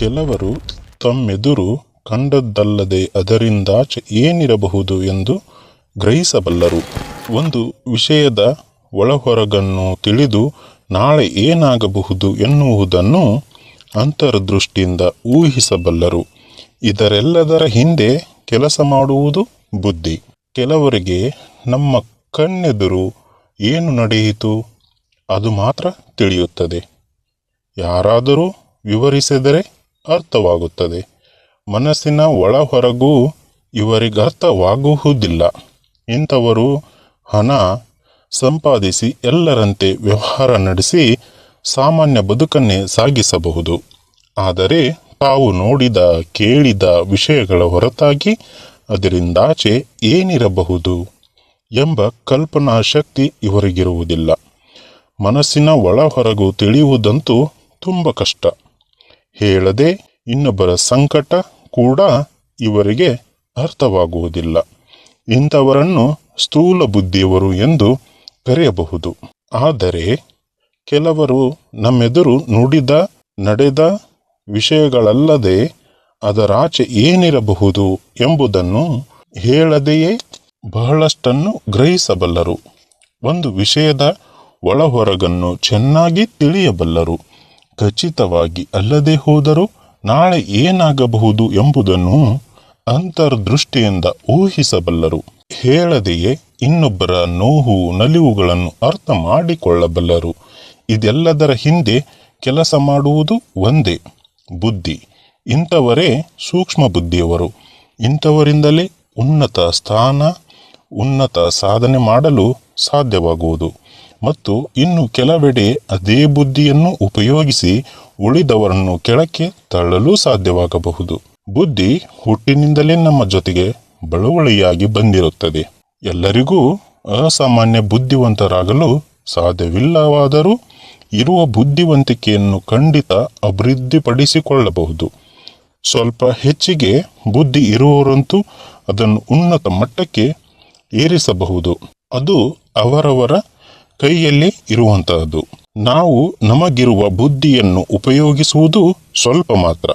ಕೆಲವರು ತಮ್ಮೆದುರು ಕಂಡದ್ದಲ್ಲದೆ ಅದರಿಂದಾಚೆ ಏನಿರಬಹುದು ಎಂದು ಗ್ರಹಿಸಬಲ್ಲರು. ಒಂದು ವಿಷಯದ ಒಳಹೊರಗನ್ನು ತಿಳಿದು ನಾಳೆ ಏನಾಗಬಹುದು ಎನ್ನುವುದನ್ನು ಅಂತರ್ದೃಷ್ಟಿಯಿಂದ ಊಹಿಸಬಲ್ಲರು. ಇದರೆಲ್ಲದರ ಹಿಂದೆ ಕೆಲಸ ಮಾಡುವುದು ಬುದ್ಧಿ. ಕೆಲವರಿಗೆ ನಮ್ಮ ಕಣ್ಣೆದುರು ಏನು ನಡೆಯಿತು ಅದು ಮಾತ್ರ ತಿಳಿಯುತ್ತದೆ. ಯಾರಾದರೂ ವಿವರಿಸಿದರೆ ಅರ್ಥವಾಗುತ್ತದೆ. ಮನಸ್ಸಿನ ಒಳ ಹೊರಗೂ ಇವರಿಗರ್ಥವಾಗುವುದಿಲ್ಲ. ಇಂಥವರು ಹಣ ಸಂಪಾದಿಸಿ ಎಲ್ಲರಂತೆ ವ್ಯವಹಾರ ನಡೆಸಿ ಸಾಮಾನ್ಯ ಬದುಕನ್ನೇ ಸಾಗಿಸಬಹುದು. ಆದರೆ ತಾವು ನೋಡಿದ, ಕೇಳಿದ ವಿಷಯಗಳ ಹೊರತಾಗಿ ಅದರಿಂದಾಚೆ ಏನಿರಬಹುದು ಎಂಬ ಕಲ್ಪನಾ ಶಕ್ತಿ ಇವರಿಗಿರುವುದಿಲ್ಲ. ಮನಸ್ಸಿನ ಒಳ ಹೊರಗು ತಿಳಿಯುವುದಂತೂ ತುಂಬ ಕಷ್ಟ. ಹೇಳದೆ ಇನ್ನೊಬ್ಬರ ಸಂಕಟ ಕೂಡ ಇವರಿಗೆ ಅರ್ಥವಾಗುವುದಿಲ್ಲ. ಇಂಥವರನ್ನು ಸ್ಥೂಲ ಬುದ್ಧಿಯವರು ಎಂದು ಕರೆಯಬಹುದು. ಆದರೆ ಕೆಲವರು ನಮ್ಮೆದುರು ನುಡಿದ, ನಡೆದ ವಿಷಯಗಳಲ್ಲದೆ ಅದರಾಚೆ ಏನಿರಬಹುದು ಎಂಬುದನ್ನು ಹೇಳದೆಯೇ ಬಹಳಷ್ಟನ್ನು ಗ್ರಹಿಸಬಲ್ಲರು. ಒಂದು ವಿಷಯದ ಒಳಹೊರಗನ್ನು ಚೆನ್ನಾಗಿ ತಿಳಿಯಬಲ್ಲರು. ಖಚಿತವಾಗಿ ಅಲ್ಲದೆ ಹೋದರೂ ನಾಳೆ ಏನಾಗಬಹುದು ಎಂಬುದನ್ನು ಅಂತರ್ದೃಷ್ಟಿಯಿಂದ ಊಹಿಸಬಲ್ಲರು. ಹೇಳದೆಯೇ ಇನ್ನೊಬ್ಬರ ನೋವು ನಲಿವುಗಳನ್ನು ಅರ್ಥ ಮಾಡಿಕೊಳ್ಳಬಲ್ಲರು. ಇದೆಲ್ಲದರ ಹಿಂದೆ ಕೆಲಸ ಮಾಡುವುದು ಒಂದೇ, ಬುದ್ಧಿ. ಇಂಥವರೇ ಸೂಕ್ಷ್ಮ ಬುದ್ಧಿಯವರು. ಇಂಥವರಿಂದಲೇ ಉನ್ನತ ಸ್ಥಾನ, ಉನ್ನತ ಸಾಧನೆ ಮಾಡಲು ಸಾಧ್ಯವಾಗುವುದು. ಮತ್ತು ಇನ್ನು ಕೆಲವೆಡೆ ಅದೇ ಬುದ್ಧಿಯನ್ನು ಉಪಯೋಗಿಸಿ ಉಳಿದವರನ್ನು ಕೆಳಕ್ಕೆ ತಳ್ಳಲು ಸಾಧ್ಯವಾಗಬಹುದು. ಬುದ್ಧಿ ಹುಟ್ಟಿನಿಂದಲೇ ನಮ್ಮ ಜೊತೆಗೆ ಬಳುವಳಿಯಾಗಿ ಬಂದಿರುತ್ತದೆ. ಎಲ್ಲರಿಗೂ ಅಸಾಮಾನ್ಯ ಬುದ್ಧಿವಂತರಾಗಲು ಸಾಧ್ಯವಿಲ್ಲವಾದರೂ ಇರುವ ಬುದ್ಧಿವಂತಿಕೆಯನ್ನು ಖಂಡಿತ ಅಭಿವೃದ್ಧಿಪಡಿಸಿಕೊಳ್ಳಬಹುದು. ಸ್ವಲ್ಪ ಹೆಚ್ಚಿಗೆ ಬುದ್ಧಿ ಇರುವವರಂತೂ ಅದನ್ನು ಉನ್ನತ ಮಟ್ಟಕ್ಕೆ ಏರಿಸಬಹುದು. ಅದು ಅವರವರ ಕೈಯಲ್ಲಿ ಇರುವಂತಹದ್ದು. ನಾವು ನಮಗಿರುವ ಬುದ್ಧಿಯನ್ನು ಉಪಯೋಗಿಸುವುದು ಸ್ವಲ್ಪ ಮಾತ್ರ.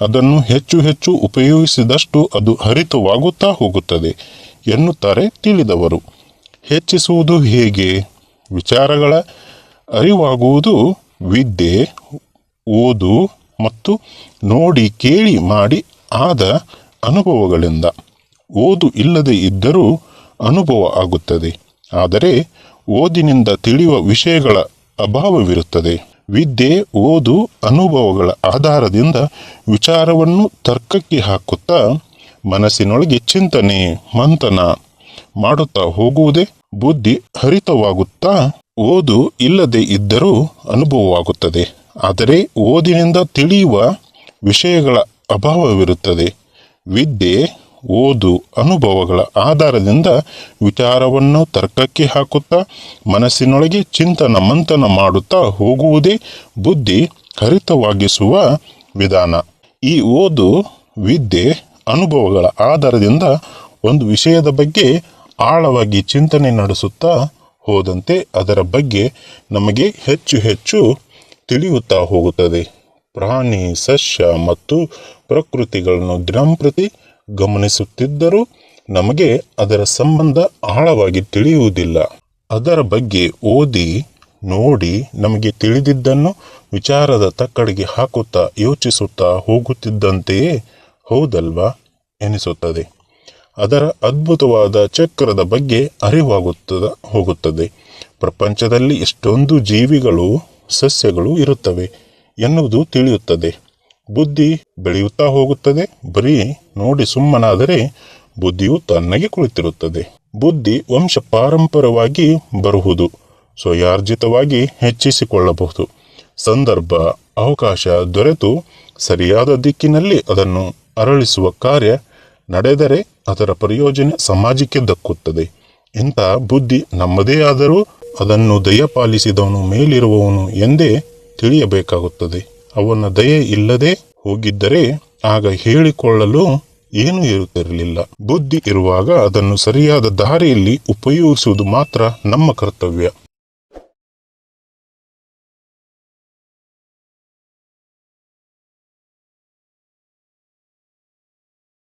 ಅದನ್ನು ಹೆಚ್ಚು ಹೆಚ್ಚು ಉಪಯೋಗಿಸಿದಷ್ಟು ಅದು ಹರಿತವಾಗುತ್ತಾ ಹೋಗುತ್ತದೆ ಎನ್ನುತ್ತಾರೆ ತಿಳಿದವರು. ಹೆಚ್ಚಿಸುವುದು ಹೇಗೆ? ವಿಚಾರಗಳ ಅರಿವಾಗುವುದು ವಿದ್ಯೆ, ಓದು ಮತ್ತು ನೋಡಿ, ಕೇಳಿ, ಮಾಡಿ ಆದ ಅನುಭವಗಳಿಂದ. ಓದು ಇಲ್ಲದೆ ಇದ್ದರೂ ಅನುಭವ ಆಗುತ್ತದೆ. ಆದರೆ ಓದಿನಿಂದ ತಿಳಿಯುವ ವಿಷಯಗಳ ಅಭಾವವಿರುತ್ತದೆ. ವಿದ್ಯೆ ಓದು ಅನುಭವಗಳ ಆಧಾರದಿಂದ ವಿಚಾರವನ್ನು ತರ್ಕಕ್ಕೆ ಹಾಕುತ್ತಾ ಮನಸ್ಸಿನೊಳಗೆ ಚಿಂತನೆ, ಮಂಥನ ಮಾಡುತ್ತಾ ಹೋಗುವುದೇ ಬುದ್ಧಿ ಹರಿತವಾಗುತ್ತಾ ಓದು ಇಲ್ಲದೆ ಇದ್ದರೂ ಅನುಭವವಾಗುತ್ತದೆ. ಆದರೆ ಓದಿನಿಂದ ತಿಳಿಯುವ ವಿಷಯಗಳ ಅಭಾವವಿರುತ್ತದೆ. ವಿದ್ಯೆ ಓದು ಅನುಭವಗಳ ಆಧಾರದಿಂದ ವಿಚಾರವನ್ನು ತರ್ಕಕ್ಕೆ ಹಾಕುತ್ತಾ ಮನಸ್ಸಿನೊಳಗೆ ಚಿಂತನ ಮಂಥನ ಮಾಡುತ್ತಾ ಹೋಗುವುದೇ ಬುದ್ಧಿ ಹರಿತವಾಗಿಸುವ ವಿಧಾನ. ಈ ಓದು ವಿದ್ಯೆ ಅನುಭವಗಳ ಆಧಾರದಿಂದ ಒಂದು ವಿಷಯದ ಬಗ್ಗೆ ಆಳವಾಗಿ ಚಿಂತನೆ ನಡೆಸುತ್ತಾ ಹೋದಂತೆ ಅದರ ಬಗ್ಗೆ ನಮಗೆ ಹೆಚ್ಚು ಹೆಚ್ಚು ತಿಳಿಯುತ್ತಾ ಹೋಗುತ್ತದೆ. ಪ್ರಾಣಿ, ಸಸ್ಯ ಮತ್ತು ಪ್ರಕೃತಿಗಳನ್ನು ದಿನಂಪ್ರತಿ ಗಮನಿಸುತ್ತಿದ್ದರೂ ನಮಗೆ ಅದರ ಸಂಬಂಧ ಆಳವಾಗಿ ತಿಳಿಯುವುದಿಲ್ಲ. ಅದರ ಬಗ್ಗೆ ಓದಿ, ನೋಡಿ ನಮಗೆ ತಿಳಿದಿದ್ದನ್ನು ವಿಚಾರದ ತಕ್ಕಡಿಗೆ ಹಾಕುತ್ತಾ ಯೋಚಿಸುತ್ತಾ ಹೋಗುತ್ತಿದ್ದಂತೆಯೇ ಹೌದಲ್ವಾ ಎನಿಸುತ್ತದೆ. ಅದರ ಅದ್ಭುತವಾದ ಚಕ್ರದ ಬಗ್ಗೆ ಅರಿವಾಗುತ್ತದೆ ಹೋಗುತ್ತದೆ. ಪ್ರಪಂಚದಲ್ಲಿ ಎಷ್ಟೊಂದು ಜೀವಿಗಳು, ಸಸ್ಯಗಳು ಇರುತ್ತವೆ ಎನ್ನುವುದು ತಿಳಿಯುತ್ತದೆ. ಬುದ್ಧಿ ಬೆಳೆಯುತ್ತಾ ಹೋಗುತ್ತದೆ. ಬರೀ ನೋಡಿ ಸುಮ್ಮನಾದರೆ ಬುದ್ಧಿಯು ತನ್ನಗೆ ಕುಳಿತಿರುತ್ತದೆ. ಬುದ್ಧಿ ವಂಶ ಪಾರಂಪರವಾಗಿ ಬರುವುದು, ಸ್ವಯಾರ್ಜಿತವಾಗಿ ಹೆಚ್ಚಿಸಿಕೊಳ್ಳಬಹುದು. ಸಂದರ್ಭ, ಅವಕಾಶ ದೊರೆತು ಸರಿಯಾದ ದಿಕ್ಕಿನಲ್ಲಿ ಅದನ್ನು ಅರಳಿಸುವ ಕಾರ್ಯ ನಡೆದರೆ ಅದರ ಪ್ರಯೋಜನ ಸಮಾಜಕ್ಕೆ ದಕ್ಕುತ್ತದೆ. ಇಂಥ ಬುದ್ಧಿ ನಮ್ಮದೇ ಆದರೂ ಅದನ್ನು ದಯಪಾಲಿಸಿದವನು ಮೇಲಿರುವವನು ಎಂದೇ ತಿಳಿಯಬೇಕಾಗುತ್ತದೆ. ಅವನ ದಯೆ ಇಲ್ಲದೆ ಹೋಗಿದ್ದರೆ ಆಗ ಹೇಳಿಕೊಳ್ಳಲು ಏನೂ ಇರುತ್ತಿರಲಿಲ್ಲ. ಬುದ್ಧಿ ಇರುವಾಗ ಅದನ್ನು ಸರಿಯಾದ ದಾರಿಯಲ್ಲಿ ಉಪಯೋಗಿಸುವುದು ಮಾತ್ರ ನಮ್ಮ ಕರ್ತವ್ಯ.